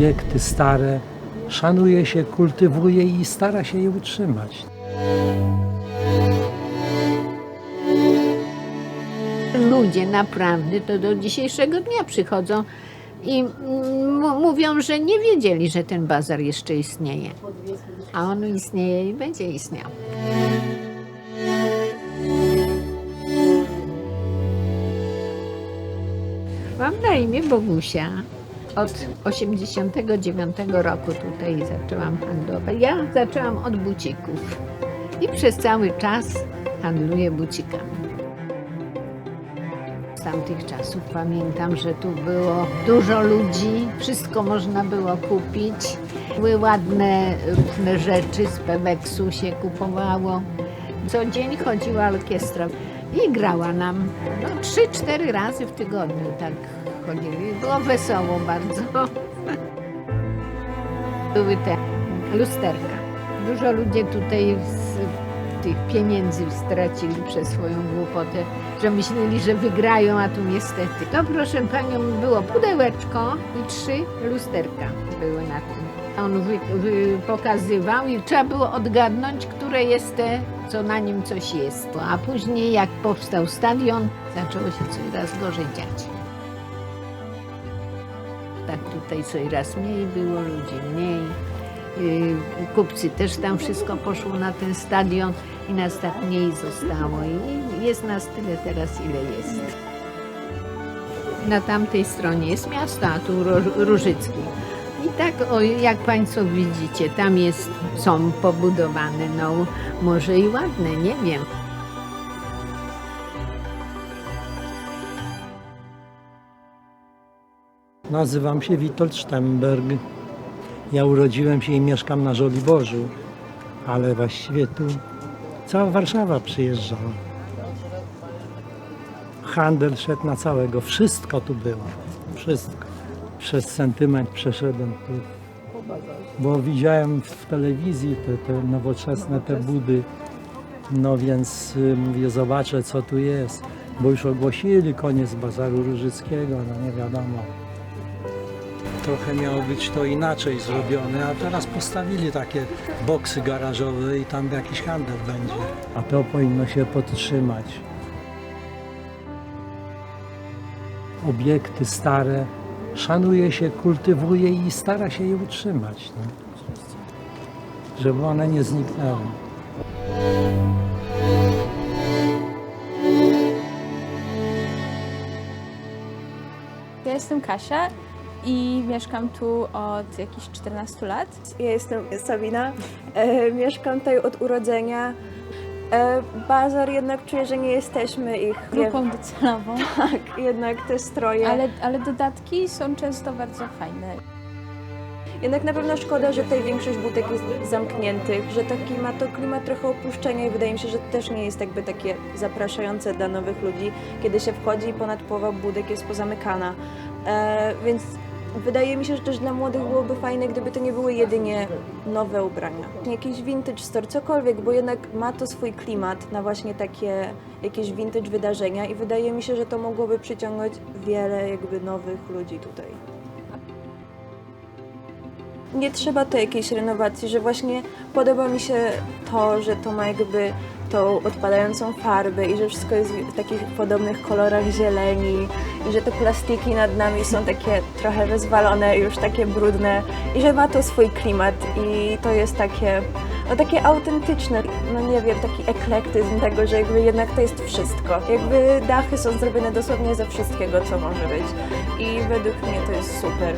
obiekty stare szanuje się, kultywuje i stara się je utrzymać. Ludzie naprawdę to do dzisiejszego dnia przychodzą i mm, mówią, że nie wiedzieli, że ten bazar jeszcze istnieje. A on istnieje i będzie istniał. Mam na imię Bogusia. Od 89 roku tutaj zaczęłam handlować. Ja zaczęłam od bucików i przez cały czas handluję bucikami. Z tamtych czasów pamiętam, że tu było dużo ludzi, wszystko można było kupić. Były ładne różne rzeczy, z Pemeksu się kupowało. Co dzień chodziła orkiestra i grała nam no, 3-4 razy w tygodniu tak chodzili. Było wesoło bardzo. Były te lusterka. Dużo ludzi tutaj z tych pieniędzy stracili przez swoją głupotę, że myśleli, że wygrają, a tu niestety. To proszę panią było pudełeczko i trzy lusterka były na tym. On wy, wy, pokazywał i trzeba było odgadnąć, które jest te, co na nim coś jest. A później jak powstał stadion, zaczęło się coraz gorzej dziać. Tak tutaj coraz mniej było ludzi, mniej. Yy, Kupcy też tam wszystko poszło na ten stadion i nas tak mniej zostało. I jest nas tyle teraz, ile jest. Na tamtej stronie jest miasto, a tu Różycki. I tak, o, jak Państwo widzicie, tam jest, są pobudowane, no może i ładne, nie wiem. Nazywam się Witold Stemberg. Ja urodziłem się i mieszkam na Żoliborzu, ale właściwie tu cała Warszawa przyjeżdżała. Handel szedł na całego, wszystko tu było, wszystko. Przez sentyment przeszedłem tu, bo widziałem w telewizji te, te nowoczesne te budy, no więc y, mówię, zobaczę co tu jest, bo już ogłosili koniec Bazaru Różyckiego, no nie wiadomo trochę miało być to inaczej zrobione, a teraz postawili takie boksy garażowe i tam jakiś handel będzie. A to powinno się podtrzymać. Obiekty stare szanuje się, kultywuje i stara się je utrzymać. No. Żeby one nie zniknęły. Ja jestem Kasia i mieszkam tu od jakichś 14 lat. Ja jestem Sabina, e, mieszkam tutaj od urodzenia. E, bazar jednak czuję, że nie jesteśmy ich Grupą docelową, Tak, jednak te stroje. ale, ale dodatki są często bardzo fajne. Jednak na pewno szkoda, że tutaj większość butek jest zamkniętych, że taki ma to klimat trochę opuszczenia i wydaje mi się, że też nie jest jakby takie zapraszające dla nowych ludzi, kiedy się wchodzi i ponad połowa budek jest pozamykana. E, więc wydaje mi się, że też dla młodych byłoby fajne, gdyby to nie były jedynie nowe ubrania. Jakiś vintage store, cokolwiek, bo jednak ma to swój klimat na właśnie takie jakieś vintage wydarzenia i wydaje mi się, że to mogłoby przyciągnąć wiele jakby nowych ludzi tutaj nie trzeba to jakiejś renowacji, że właśnie podoba mi się to, że to ma jakby tą odpadającą farbę i że wszystko jest w takich podobnych kolorach zieleni i że te plastiki nad nami są takie trochę rozwalone, już takie brudne i że ma to swój klimat i to jest takie, no takie autentyczne, no nie wiem, taki eklektyzm tego, że jakby jednak to jest wszystko. Jakby dachy są zrobione dosłownie ze wszystkiego, co może być i według mnie to jest super.